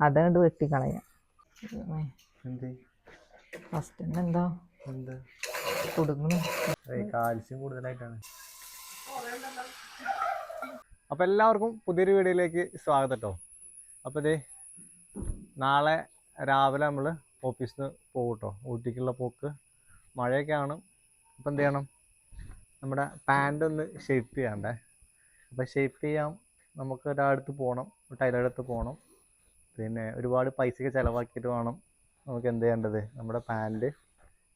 അതങ്ങോട്ട് വെട്ടിക്കളയാം. എന്ത്? ഫസ്റ്റ് തന്നെ എന്താ? കാൽസ്യം കൂടുതലായിട്ടാണ്. അപ്പൊ എല്ലാവർക്കും പുതിയൊരു വീഡിയോയിലേക്ക് സ്വാഗതം കേട്ടോ അപ്പൊ ഇതേ നാളെ രാവിലെ നമ്മൾ ഓഫീസിൽ നിന്ന് പോകും കേട്ടോ ഊട്ടിക്കുള്ള പോക്ക്. മഴയൊക്കെ ആണ്. അപ്പോൾ എന്ത് ചെയ്യണം? നമ്മുടെ പാന്റ് ഒന്ന് ഷേപ്പ് ചെയ്യാണ്ടേ. അപ്പോൾ ഷേപ്പ് ചെയ്യാം. നമുക്ക് ഒരാടുത്ത് പോകണം ടൈലടുത്ത് അടുത്ത് പോകണം പിന്നെ ഒരുപാട് പൈസയൊക്കെ ചിലവാക്കിയിട്ട് വേണം നമുക്ക് എന്ത് ചെയ്യേണ്ടത്? നമ്മുടെ പാന്റ്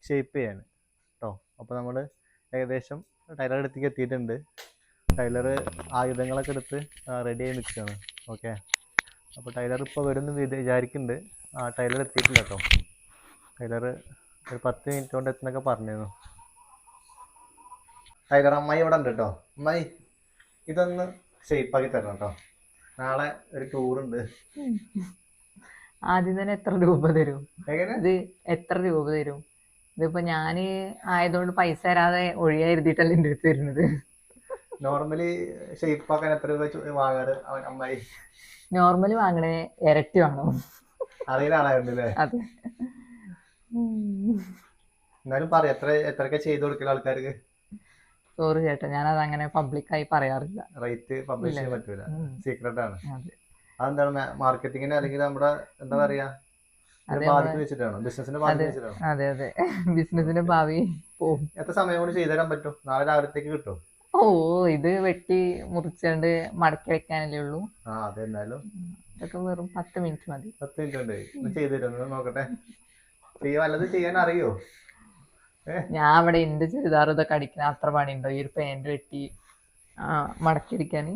ഷേപ്പ് ചെയ്യാൻ. കേട്ടോ അപ്പോൾ നമ്മൾ ഏകദേശം ടൈലർ അടുത്തേക്ക് എത്തിയിട്ടുണ്ട്. ടൈലർ ആയുധങ്ങളൊക്കെ എടുത്ത് റെഡി ആയി നിൽക്കുകയാണ് ഓക്കെ. അപ്പോൾ ടൈലർ ഇപ്പോൾ വരുമെന്ന് വിചാ- വിചാരിക്കുന്നുണ്ട് ആ ടൈലർ എത്തിയിട്ടില്ല കേട്ടോ ടൈലർ ഒരു പത്ത് മിനിറ്റ് കൊണ്ട് എത്തുന്നൊക്കെ പറഞ്ഞിരുന്നു. ടൈലർ അമ്മായി ഇവിടെ ഉണ്ട് കേട്ടോ അമ്മായി ഇതൊന്ന് ഷേപ്പാക്കി തരണം കേട്ടോ നാളെ ഒരു ടൂർ ഉണ്ട് ആദ്യം തന്നെ എത്ര രൂപ തരും? ഇത് എത്ര രൂപ തരും? ഇതിപ്പോ ഞാൻ ആയതുകൊണ്ട് പൈസ തരാതെ ഒഴിയാ എഴുതിയിട്ടല്ല എന്റെ അടുത്ത് വരുന്നത്. നോർമലി ഷേപ്പാക്കാൻ എത്ര രൂപ വാങ്ങാറ് അവൻ അമ്മായി? നോർമലി വാങ്ങണേ ഇരട്ടി വാങ്ങും അറിയുന്ന അതെ. എന്നാലും പറയാം എത്ര എത്രയൊക്കെ ചെയ്ത് കൊടുക്കുന്ന ആൾക്കാർക്ക്? സോറി ചേട്ടാ അത് അങ്ങനെ പബ്ലിക്കായി പറയാറില്ല. റേറ്റ് പബ്ലിഷ് ചെയ്യാൻ പറ്റില്ല പറ്റൂല സീക്രട്ട് ആണ്. അതെ. അതെന്താണ് മാർക്കറ്റിങ്ങിന് അല്ലെങ്കിൽ നമ്മുടെ എന്താ പറയാ അതെ, ബിസിനസ്സിനെ അതെ. ബിസിനസിന്റെ ഭാവി പോകും എത്ര സമയം കൊണ്ട് ചെയ്തു തരാൻ പറ്റും? നാളെ രാവിലത്തേക്ക് കിട്ടും? ഓ ഇത് വെട്ടി മുറിച്ചുകൊണ്ട് മടക്കി വെക്കാനല്ലേ ഉള്ളൂ. ആ അതെ എന്തായാലും ഇതൊക്കെ വെറും പത്ത് മിനിറ്റ് മതി. പത്ത് മിനിറ്റ് ഉണ്ട് ചെയ്തു തരും നോക്കട്ടെ. ചെയ്യാൻ വല്ലത് ചെയ്യാൻ അറിയോ? ഞാൻ അവിടെ എന്റെ ചുരിദാർ ഇതൊക്കെ അടിക്കണ അത്ര പണിയുണ്ടോ. ഈ ഒരു പാന്റ് വെട്ടി ആ മടക്കി അടിക്കാൻ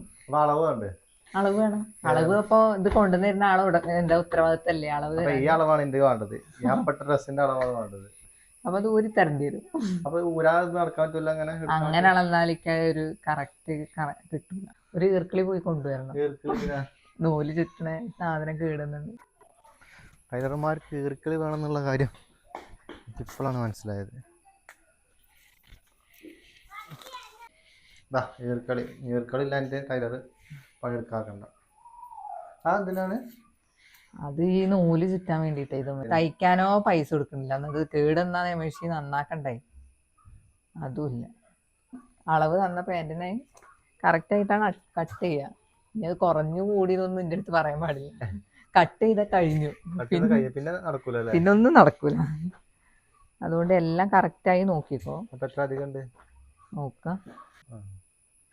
അളവ് അളവ് വേണം. അളവ് അപ്പൊ ഇത് കൊണ്ടുവന്നിരുന്ന ആളെ എന്താ ഉത്തരവാദിത്തല്ലേ? അളവ് ഈ അളവാണ് എനിക്ക് വേണ്ടത്. ഞാൻ പെട്ട ഡ്രസ്സിന്റെ അളവാണ് വേണ്ടത്. അപ്പൊ അത് ഊരി തരേണ്ടി വരും. അപ്പൊ ഊരാതെ നടക്കാൻ പറ്റില്ല അങ്ങനെ അളന്നാലിക്കൊരു അങ്ങനെ അളന്നാലിക്ക ഒരു കറക്റ്റ് കിട്ടില്ല ഒരു ഈർക്കിളി പോയി കൊണ്ടുവരണം. നൂൽ ചുറ്റണ സാധനം കേടുന്നുണ്ട്. ടൈലർമാർക്ക് ഈർക്കിളി വേണമെന്നുള്ള കാര്യം ഇപ്പോഴാണ് മനസ്സിലായത്. ദാ ഈർക്കളി ഈർക്കളി ഇല്ല എന്റെ ടൈലർ പണിയെടുക്കാക്കണ്ട ആ എന്തിനാണ്? അത് ഈ നൂൽ ചുറ്റാൻ വേണ്ടിട്ട് ഇത് തയ്ക്കാനോ പൈസ കൊടുക്കണില്ല എന്നത് കേടെന്നാ മെഷീൻ നന്നാക്കണ്ടായി അതുമില്ല. അളവ് തന്ന പാന്റിനെ കറക്റ്റ് ആയിട്ടാണ് കട്ട് ചെയ്യുക ഇനി അത് കുറഞ്ഞു കൂടിയതൊന്നും എന്റെ അടുത്ത് പറയാൻ പാടില്ല. കട്ട് ചെയ്ത കഴിഞ്ഞു. പിന്നെ നടക്കൂല പിന്നെ ഒന്നും നടക്കൂല. അതുകൊണ്ട് എല്ലാം കറക്റ്റായി നോക്കിക്കോ. നോക്കാം.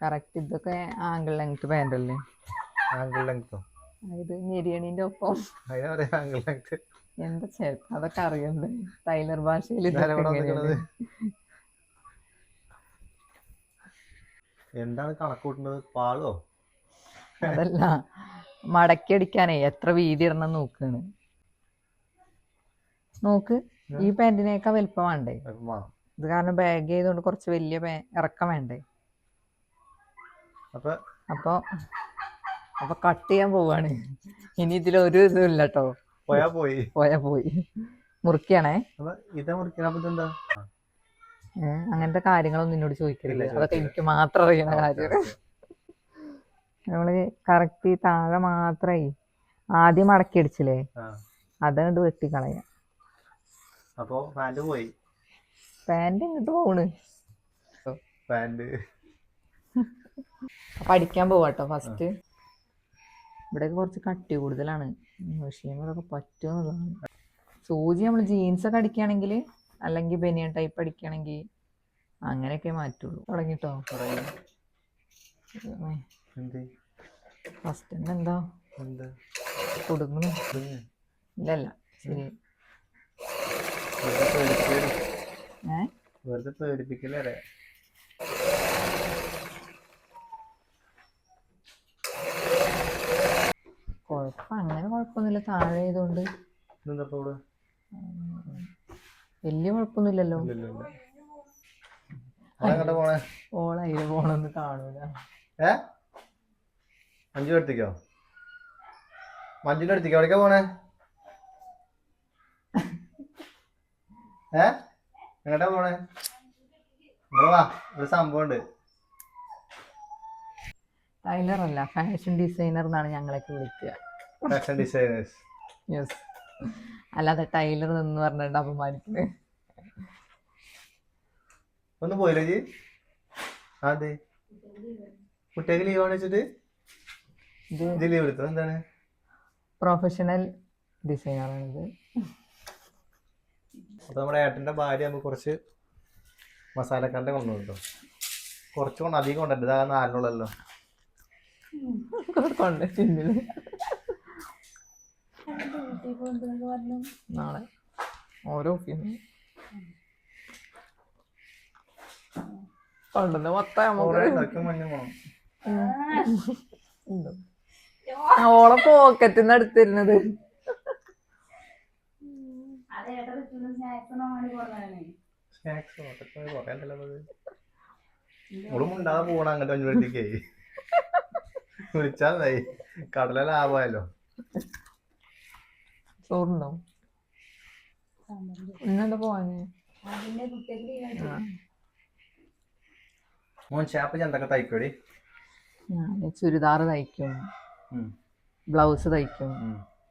കറക്റ്റ് ഇതൊക്കെ ആംഗിൾ ലെങ്ത് പാന്റ് അല്ലേ? ആംഗിൾ ലെങ്തോ ഇത് ഞെരിയണീന്റെ ഒപ്പം. അതിനെ പറയാം ആംഗിൾ ലെങ്ത് എന്താ ചേട്ടാ അതൊക്കെ അറിയണ്ടേ. ടൈലർ ഭാഷയിൽ എന്താണ് കണക്കൂട്ടുന്നത് പാളോ? അതല്ല മടക്കി അടിക്കാനേ എത്ര വീതി ഇടണം നോക്കാണ്. നോക്ക് ഈ പാന്റിനേക്കാ വലിപ്പം വേണ്ടേ. ഇത് കാരണം ബാഗ് ചെയ്തുകൊണ്ട് കുറച്ച് വലിയ ഇറക്കം വേണ്ടേ? അപ്പൊ അപ്പൊ അപ്പൊ കട്ട് ചെയ്യാൻ പോവാണ്. ഇനി ഇതിൽ ഒരു ഇതും ഇല്ല കേട്ടോ പോയാ പോയി. പോയാ പോയി. മുറിക്കണേ. ഇതാ അങ്ങനത്തെ കാര്യങ്ങളൊന്നും എന്നോട് ചോദിക്കില്ല അതൊക്കെ എനിക്ക് മാത്രം അറിയണ കാര്യം. നമ്മൾ കറക്റ്റ് താഴെ മാത്രമായി ആദ്യം മടക്കി അടിച്ചില്ലേ. അതങ്ങോട്ട് വെട്ടിക്കളയ. അപ്പൊ പാന്റ് പോയി. ഇങ്ങോട്ട് പോണ്. പാന്റ്. അപ്പൊ അടിക്കാൻ പോവാട്ടോ ഫസ്റ്റ് ഇവിടെയൊക്കെ കുറച്ച് കട്ടി കൂടുതലാണ്. മെഷീനുകളൊക്കെ പറ്റുമെന്നുള്ളതാണ് സൂചി നമ്മൾ ജീൻസ് ഒക്കെ അടിക്കുകയാണെങ്കിൽ അല്ലെങ്കിൽ ബനിയൻ ടൈപ്പ് അടിക്കുകയാണെങ്കിൽ അങ്ങനെയൊക്കെ മാറ്റുള്ളൂ. തുടങ്ങിട്ടോ. ഫസ്റ്റ് തന്നെ എന്താ? കൊടുക്കുന്നു ഇല്ലല്ല. ശരി. ഏ? വെറുതെ പേടിപ്പിക്കലേ കുഴപ്പം അങ്ങനെ കുഴപ്പമൊന്നുമില്ല. താഴെ ആയതുകൊണ്ട്. വലിയ കുഴപ്പമൊന്നുമില്ലല്ലോ. പോണേ ഓളതിൽ പോണൊന്നും കാണൂല. ഏ? മഞ്ജു അടുത്തേക്കോ മഞ്ജുന്റെ അടുത്തേക്കോ എവിടേക്കാ പോണേ? ഏ? എങ്ങോട്ടാ പോണേ? ഇവിടെ വാ ഒരു സംഭവം ഉണ്ട്. ടൈലർ അല്ല ഫാഷൻ ഡിസൈനർ എന്നാണ് ഞങ്ങളൊക്കെ വിളിക്കുക. ഫാഷൻ ഡിസൈനേഴ്സ് യെസ് അല്ലാതെ ടൈലർ എന്ന് പറഞ്ഞിട്ട് അപമാനിക്കുന്നത് ഒന്ന് പോയില്ലേ ജി? അതെ കുട്ടിയൊക്കെ ലീവ് ആണ് വെച്ചിട്ട് ഇത് ലീവ് എടുത്തു? എന്താണ്? പ്രൊഫഷണൽ ഡിസൈനറാണിത് അപ്പൊ നമ്മുടെ ഏട്ടന്റെ ഭാര്യ നമുക്ക് കുറച്ച് മസാലക്കണ്ട കൊണ്ടുവന്നു കുറച്ചുകൊണ്ട് അധികം കൊണ്ടുണ്ട് ഇതാ നാലിനുള്ളല്ലോ. കൊണ്ട് പിന്നിൽ നാളെ. ഓരോ ഓഫീസിൽ കൊണ്ടുവന്ന് മൊത്തം ഓളെ അത്. ഓളും ഉണ്ടാകാൻ പോകണം അങ്ങനത്തെ അഞ്ചു വിളിച്ചാൽ കടല ലാഭമായല്ലോ. ചോറുണ്ടോ? ഇന്നെന്താ പോവാന്. മോൻ ഷാപ്പ് എന്തൊക്കെ തയ്ക്കോടി ഞാൻ ചുരിദാർ തയ്ക്കും. ബ്ലൗസ് തയ്ക്കും.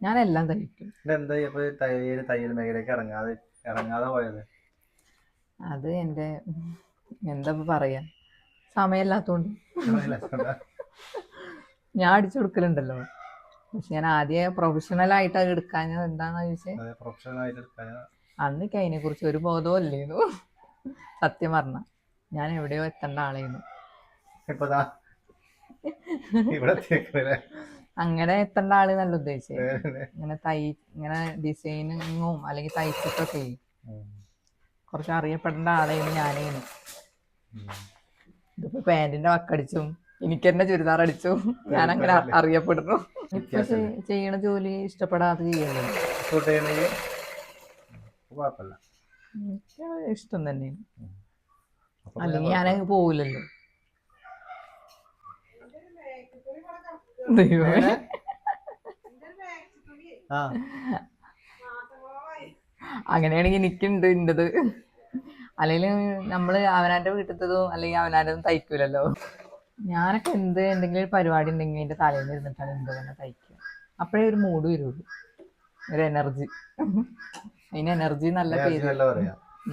ഞാൻ എല്ലാം തയ്ക്കും. ഇതെന്താ ഇപ്പൊ തയ്യൽ തയ്യൽ മേഖലയ്ക്ക് ഇറങ്ങാതെ ഇറങ്ങാതെ പോയത്? അത് എന്റെ എന്താ ഇപ്പൊ പറയാ? സമയമില്ലാത്തോണ്ട്? ഞാൻ അടിച്ചു കൊടുക്കലുണ്ടല്ലോ. പക്ഷെ ഞാൻ ആദ്യം പ്രൊഫഷണൽ ആയിട്ട് അത് എടുക്കാൻ എന്താണെന്ന് ചോദിച്ചത് പ്രൊഫഷണൽ ആയിട്ട് എടുക്കാൻ അന്ന് എനിക്ക് അതിനെ കുറിച്ച് ഒരു ബോധവും അല്ലേന്നു സത്യം പറഞ്ഞ. ഞാൻ എവിടെയോ എത്തേണ്ട ആളായിരുന്നു. അങ്ങനെ എത്തേണ്ട ആൾ നല്ല ഉദ്ദേശിച്ചത് ഇങ്ങനെ തൈ ഇങ്ങനെ ഡിസൈനിങ്ങും അല്ലെങ്കിൽ തയ്ച്ചിട്ടൊക്കെ കുറച്ച് അറിയപ്പെടേണ്ട ആളായിരുന്നു ഞാനേനു. ഇതിപ്പോ പാന്റിന്റെ വക്കടിച്ചും എനിക്ക് തന്നെ ചുരിദാർ അടിച്ചു. ഞാൻ അങ്ങനെ അറിയപ്പെടുന്നു. ഇപ്പൊ ചെയ്യണ ജോലി ഇഷ്ടപ്പെടാതെ ചെയ്യുന്നു ഷൂട്ട് ചെയ്യണമെങ്കിൽ കുഴപ്പമില്ല. എനിക്ക് ഇഷ്ടം തന്നെയാണ്. അല്ലെങ്കിൽ അങ്ങ് പോവില്ലല്ലോ. ദൈവമേ. അങ്ങനെയാണെങ്കിൽ എനിക്കുണ്ട് ഇന്റെത്. അല്ലെങ്കിൽ നമ്മൾ അവനാന്റെ വീട്ടിലത്തതും അല്ലെങ്കിൽ അവനാന്റെതും തയ്ക്കൂലല്ലോ. ഞാനൊക്കെ എന്ത് എന്തെങ്കിലും ഒരു പരിപാടി ഉണ്ടെങ്കിൽ എന്റെ തലേന്ന് ഇരുന്നിട്ടാണ് എന്ത് തന്നെ തയ്ക്കുക അപ്പോഴേ ഒരു മൂഡ് വരുള്ളൂ. ഒരു എനർജി അതിന് എനർജി നല്ല പേര്.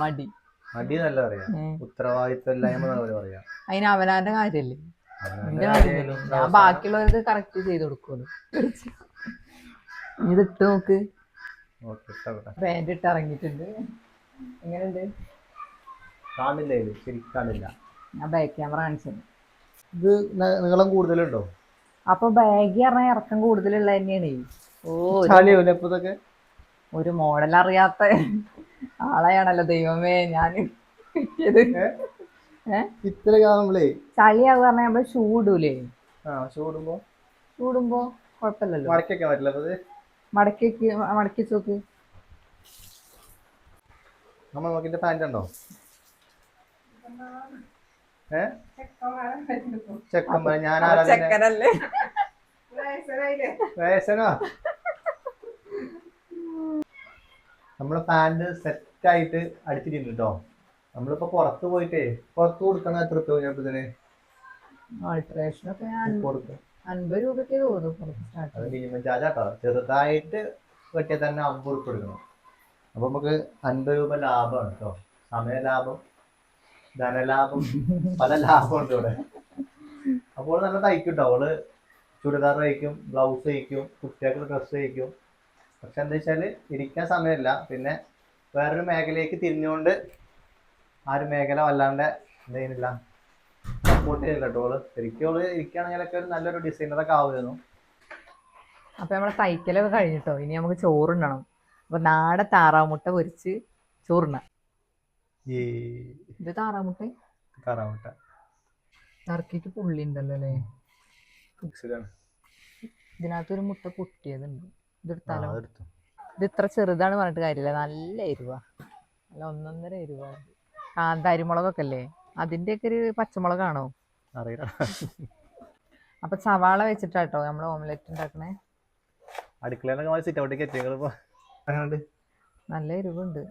മടി. മടി നല്ല പറയാ. ഉം. ഉത്തരവാദിത്വം ഇല്ലായ്മ നല്ല പറയാ. അതിന് അവനാന്റെ കാര്യല്ലേ? എന്റെ കാര്യമല്ലേ ഞാൻ ബാക്കിയുള്ളവർക്ക് കറക്റ്റ് ചെയ്ത് കൊടുക്കുള്ളൂ. ഇതിട്ട് നോക്ക്. പാന്റ് ഇട്ട് ഇറങ്ങിയിട്ടുണ്ട്. എങ്ങനെയുണ്ട്? കാണില്ല ഇത്? ശരിക്കും കാണില്ല. ഞാൻ ബാക്ക് ക്യാമറ കാണിച്ചത് ഇത് നീളം കൂടുതലുണ്ടോ? അപ്പൊ ബാഗ് പറഞ്ഞാൽ ഇറക്കം കൂടുതലുള്ള തന്നെയാണ്. ഓ ഒരു- ചളിയാവില്ല ഇതൊക്കെ? ഒരു മോഡൽ അറിയാത്ത ആളെയാണല്ലോ ദൈവമേ ഞാൻ ഇത്ര കാണുമ്പളേ ചളിയാവുക പറഞ്ഞാൽ നമ്മൾ ഷൂ ഇടൂലേ. ചൂടുമ്പോ കുഴപ്പമില്ലല്ലോ മടക്കൊക്കെ പറ്റില്ല മടക്കി മടക്കി നോക്ക്. നമ്മൾ നോക്കിന്റെ പാന്റ് ഉണ്ടോ ഏ? ചെക്കന്മാരെ. ഞാൻ? ചെക്കനല്ലേ? വേഷനോ നമ്മൾ പാന്റ് സെറ്റ് ആയിട്ട് അടിച്ചിട്ടുണ്ട് കേട്ടോ നമ്മളിപ്പോ പുറത്ത് പോയിട്ടേ പുറത്ത് കൊടുക്കണം എത്ര രൂപ ഞാൻ ഇതിന്? അൻപത് രൂപയ്ക്ക് തോന്നും പുറത്ത് സ്റ്റാർട്ട് അത് മിനിമം ചാർജ് കേട്ടോ ചെറുതായിട്ട് വെട്ടിയാൽ തന്നെ അമ്പത് രൂപ കൊടുക്കണം. അപ്പൊ നമുക്ക് അൻപത് രൂപ ലാഭമാണ് കേട്ടോ സമയ ലാഭം ധനലാഭം പല ലാഭമുണ്ട് ഇവിടെ. അപ്പോൾ നല്ല തയ്ക്കുണ്ടോ അവൾ ചുരിദാർ തയ്ക്കും ബ്ലൗസ് തയ്ക്കും കുട്ടികൾക്ക് ഡ്രസ്സ് തയ്ക്കും. പക്ഷെ എന്താ വെച്ചാൽ ഇരിക്കാൻ സമയമില്ല. പിന്നെ വേറൊരു മേഖലയിലേക്ക് തിരിഞ്ഞുകൊണ്ട് ആ ഒരു മേഖല വല്ലാണ്ട് എന്ത് സപ്പോർട്ട് ചെയ്യുന്നില്ല കേട്ടോ അവൾ. ശരിക്കും അവൾ ഇരിക്കുകയാണെങ്കിലൊക്കെ ഒരു നല്ലൊരു ഡിസൈനറൊക്കെ ആവുമായിരുന്നു. അപ്പൊ നമ്മളെ തയ്ക്കലൊക്കെ കഴിഞ്ഞിട്ടോ ഇനി നമുക്ക് ചോറുണ്ടണം അപ്പൊ നാടൻ താറാമുട്ട പൊരിച്ച് ചോറുണ്ണ. ഈ ഇത് താറാമുട്ട? താറാമുട്ട. ടർക്കിക്ക് പുള്ളി ഉണ്ടല്ലോ അല്ലേ? ഇതിനകത്ത് ഇതിനകത്തൊരു മുട്ട പൊട്ടിയതുണ്ട്. ഇതെടുത്താലോ ഇത് ഇത്ര ചെറുതാണ് പറഞ്ഞിട്ട് കാര്യമില്ല. നല്ല എരിവ. അല്ല ഒന്നൊന്നര എരിവ ആ തരിമുളകൊക്കെ അല്ലേ? അതിന്റെ ഒക്കെ ഒരു പച്ചമുളകാണോ? അറിയില്ല. അപ്പൊ സവാള വെച്ചിട്ടാട്ടോ നമ്മൾ ഓംലെറ്റ് ഉണ്ടാക്കണേ. അടുക്കളയിലൊക്കെ സിറ്റ് ഔട്ടേക്ക് എത്തി നിങ്ങളിപ്പോ. അങ്ങനെയുണ്ട് നല്ല എരിവുണ്ട്.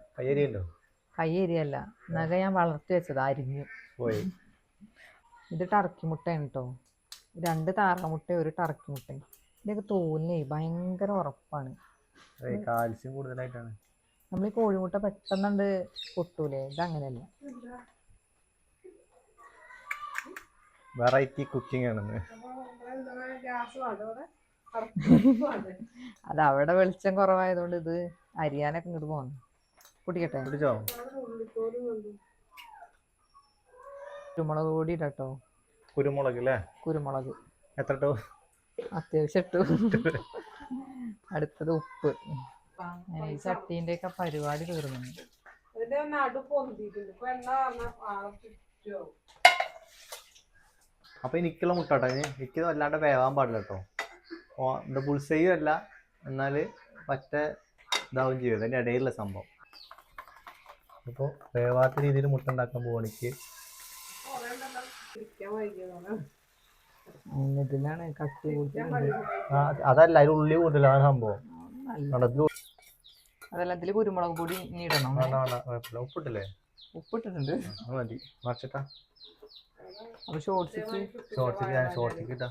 കയ്യേരിയല്ലോ. നഖ ഞാൻ വളർത്തി വെച്ചത് അരിഞ്ഞു. പോയി. ഇത് ടർക്കി മുട്ടയാണ് കേട്ടോ രണ്ട് താറാമുട്ട ഒരു ടർക്കി മുട്ട ഇതൊക്കെ തോലിനെ ഭയങ്കര ഉറപ്പാണ്. കാൽസ്യം കൂടുതലായിട്ടാണ്. നമ്മൾ ഈ കോഴിമുട്ട പെട്ടെന്നുണ്ട് പൊട്ടൂലേ? അങ്ങനെയല്ല വെറൈറ്റി കുക്കിംഗ് ആണെന്ന്. അത് അവിടെ വെളിച്ചം കുറവായതുകൊണ്ട് ഇത് അരിയാനൊക്കെ ഇങ്ങോട്ട് പോന്നു. കുടിക്കട്ടെ? പിടിച്ചോ കുരുമുളക് പൊടി ഇടട്ടോ കുരുമുളക്. അല്ലേ കുരുമുളക് എത്ര ഇട്ടോ അത്യാവശ്യം ഇട്ടു അടുത്തത് ഉപ്പ്. ഈ ചട്ടീന്റെ ഒക്കെ പരിപാടി തീർന്നുണ്ട് അപ്പൊ എനിക്കുള്ള മുട്ട കേട്ടോ ഇനി എനിക്ക് വല്ലാണ്ട് വേവാൻ പാടില്ല കേട്ടോ എന്താ പുൾസയും അല്ല എന്നാൽ പറ്റ ഇതാവും ചെയ്യും. അതിന്റെ ഇടയിലുള്ള സംഭവം. ഇപ്പോൾ വേവാത്ത രീതിയിൽ മുട്ട ഉണ്ടാക്കാൻ പോവാണ് എനിക്ക്. ഇതിലാണ് കൂടുതൽ അതല്ല അതിൽ ഉള്ളി കൂടുതലാണ് സംഭവം. അതല്ല ഇതിൽ കുരുമുളക് പൊടി ഇനി ഇടണം. ഉപ്പിട്ടില്ലേ? ഉപ്പിട്ടിട്ടുണ്ട്. മതി. മറിച്ചിട്ടാ. അപ്പൊ ഷോർട്സിക്ക് ഷോർട്സിക്ക് ഞാൻ ഷോർട്സിക്ക് ഇട്ടാ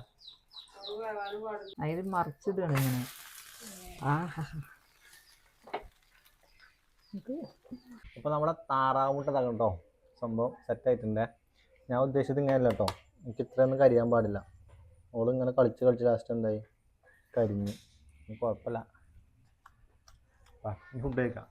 അതിൽ മറിച്ചിടാണ് ഇങ്ങനെ. ആ അപ്പോൾ നമ്മുടെ താറാവ് മുട്ട തകം കേട്ടോ സംഭവം സെറ്റായിട്ടുണ്ട് ഞാൻ ഉദ്ദേശിച്ചത് ഇങ്ങനെയല്ല കേട്ടോ എനിക്ക് ഇത്രയൊന്നും കരിയാൻ പാടില്ല. ഓൾ ഇങ്ങനെ കളിച്ച് കളിച്ച് ലാസ്റ്റ് എന്തായി? കരിഞ്ഞു. കുഴപ്പമില്ല. ഫുഡ് ഉപയോഗിക്കാം